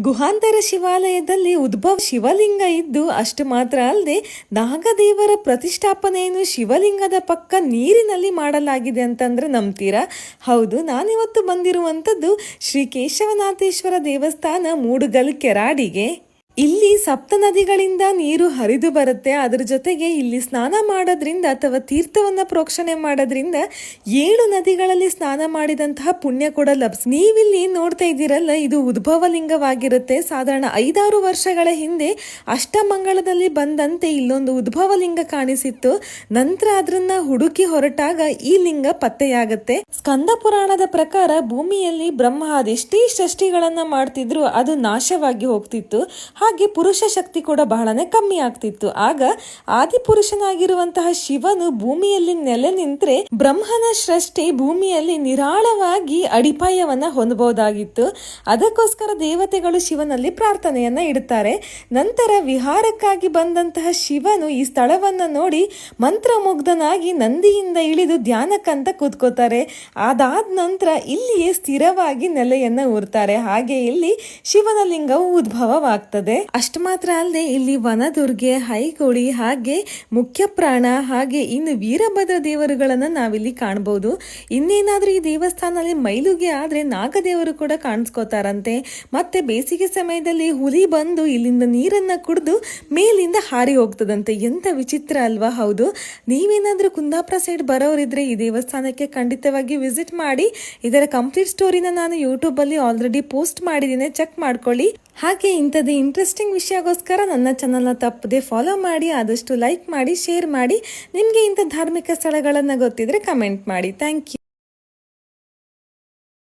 ಗುಹಾಂತರ ಶಿವಾಲಯದಲ್ಲಿ ಉದ್ಭವ ಶಿವಲಿಂಗ ಇದ್ದು ಅಷ್ಟು ಮಾತ್ರ ಅಲ್ಲದೆ ನಾಗದೇವರ ಪ್ರತಿಷ್ಠಾಪನೆಯನ್ನು ಶಿವಲಿಂಗದ ಪಕ್ಕ ನೀರಿನಲ್ಲಿ ಮಾಡಲಾಗಿದೆ ಅಂತಂದ್ರೆ ನಂಬ್ತೀರಾ? ಹೌದು, ನಾನಿವತ್ತು ಬಂದಿರುವಂಥದ್ದು ಶ್ರೀ ಕೇಶವನಾಥೇಶ್ವರ ದೇವಸ್ಥಾನ ಮೂಡುಗಲ್ ಕೆರಾಡಿಗೆ. ಇಲ್ಲಿ ಸಪ್ತ ನದಿಗಳಿಂದ ನೀರು ಹರಿದು ಬರುತ್ತೆ. ಅದ್ರ ಜೊತೆಗೆ ಇಲ್ಲಿ ಸ್ನಾನ ಮಾಡೋದ್ರಿಂದ ಅಥವಾ ತೀರ್ಥವನ್ನ ಪ್ರೋಕ್ಷಣೆ ಮಾಡೋದ್ರಿಂದ ಏಳು ನದಿಗಳಲ್ಲಿ ಸ್ನಾನ ಮಾಡಿದಂತಹ ಪುಣ್ಯ ಕೂಡ ಲಭಿಸ್. ನೀವಿಲ್ಲಿ ನೋಡ್ತಾ ಇದ್ದೀರಲ್ಲ, ಇದು ಉದ್ಭವ ಲಿಂಗವಾಗಿರುತ್ತೆ ಸಾಧಾರಣ ಐದಾರು ವರ್ಷಗಳ ಹಿಂದೆ ಅಷ್ಟಮಂಗಳದಲ್ಲಿ ಬಂದಂತೆ ಇಲ್ಲೊಂದು ಉದ್ಭವ ಲಿಂಗ ಕಾಣಿಸಿತ್ತು. ನಂತರ ಅದನ್ನ ಹುಡುಕಿ ಹೊರಟಾಗ ಈ ಲಿಂಗ ಪತ್ತೆಯಾಗುತ್ತೆ. ಸ್ಕಂದ ಪುರಾಣದ ಪ್ರಕಾರ ಭೂಮಿಯಲ್ಲಿ ಬ್ರಹ್ಮ ಅದೆಷ್ಟೇ ಸೃಷ್ಟಿಗಳನ್ನ ಮಾಡ್ತಿದ್ರು ಅದು ನಾಶವಾಗಿ ಹೋಗ್ತಿತ್ತು. ಹಾಗೆ ಪುರುಷ ಶಕ್ತಿ ಕೂಡ ಬಹಳನೇ ಕಮ್ಮಿ ಆಗ್ತಿತ್ತು. ಆಗ ಆದಿಪುರುಷನಾಗಿರುವಂತಹ ಶಿವನು ಭೂಮಿಯಲ್ಲಿ ನೆಲೆ ನಿಂತ್ರೆ ಬ್ರಹ್ಮನ ಸೃಷ್ಟಿ ಭೂಮಿಯಲ್ಲಿ ನಿರಾಳವಾಗಿ ಅಡಿಪಾಯವನ್ನ ಹೊಂದಬಹುದಾಗಿತ್ತು. ಅದಕ್ಕೋಸ್ಕರ ದೇವತೆಗಳು ಶಿವನಲ್ಲಿ ಪ್ರಾರ್ಥನೆಯನ್ನ ಇಡುತ್ತಾರೆ. ನಂತರ ವಿಹಾರಕ್ಕಾಗಿ ಬಂದಂತಹ ಶಿವನು ಈ ಸ್ಥಳವನ್ನ ನೋಡಿ ಮಂತ್ರಮುಗ್ಧನಾಗಿ ನಂದಿಯಿಂದ ಇಳಿದು ಧ್ಯಾನಕ್ಕಂತ ಕೂತ್ಕೋತಾರೆ. ಅದಾದ ನಂತರ ಇಲ್ಲಿಯೇ ಸ್ಥಿರವಾಗಿ ನೆಲೆಯನ್ನ ಊರ್ತಾರೆ. ಹಾಗೆ ಇಲ್ಲಿ ಶಿವನ ಲಿಂಗವು ಉದ್ಭವವಾಗ್ತದೆ. ಅಷ್ಟು ಮಾತ್ರ ಅಲ್ಲದೆ ಇಲ್ಲಿ ವನದುರ್ಗೆ ಹೈಕೋಳಿ ಹಾಗೆ ಮುಖ್ಯ ಪ್ರಾಣ ಹಾಗೆ ಇನ್ನು ವೀರಭದ್ರ ದೇವರುಗಳನ್ನ ನಾವಿಲ್ಲಿ ಕಾಣಬಹುದು ಇನ್ನೇನಾದ್ರೂ ಈ ದೇವಸ್ಥಾನದಲ್ಲಿ ಮೈಲುಗೆ ಆದ್ರೆ ನಾಗದೇವರು ಕೂಡ ಕಾಣಿಸ್ಕೋತಾರಂತೆ. ಮತ್ತೆ ಬೇಸಿಗೆ ಸಮಯದಲ್ಲಿ ಹುಲಿ ಬಂದು ಇಲ್ಲಿಂದ ನೀರನ್ನ ಕುಡಿದು ಮೇಲಿಂದ ಹಾರಿ ಹೋಗ್ತದಂತೆ. ಎಂತ ವಿಚಿತ್ರ ಅಲ್ವಾ? ಹೌದು. ನೀವೇನಾದ್ರೂ ಕುಂದಾಪುರ ಸೈಡ್ ಬರೋರಿದ್ರೆ ಈ ದೇವಸ್ಥಾನಕ್ಕೆ ಖಂಡಿತವಾಗಿ ವಿಸಿಟ್ ಮಾಡಿ. ಇದರ ಕಂಪ್ಲೀಟ್ ಸ್ಟೋರಿನ ನಾನು ಯೂಟ್ಯೂಬ್ ಅಲ್ಲಿ ಆಲ್ರೆಡಿ ಪೋಸ್ಟ್ ಮಾಡಿದ್ದೀನಿ. ಚೆಕ್ ಮಾಡ್ಕೊಳ್ಳಿ. ಹಾಗೆ ಇಂಥದ್ದು ಇಂಟ್ರೆಸ್ಟಿಂಗ್ ವಿಷಯಗೋಸ್ಕರ ನನ್ನ ಚಾನಲ್ನ ತಪ್ಪದೆ ಫಾಲೋ ಮಾಡಿ, ಆದಷ್ಟು ಲೈಕ್ ಮಾಡಿ ಶೇರ್ ಮಾಡಿ, ನಿಮಗೆ ಇಂಥ ಧಾರ್ಮಿಕ ಸ್ಥಳಗಳನ್ನು ಗೊತ್ತಿದ್ರೆ ಕಮೆಂಟ್ ಮಾಡಿ. Thank you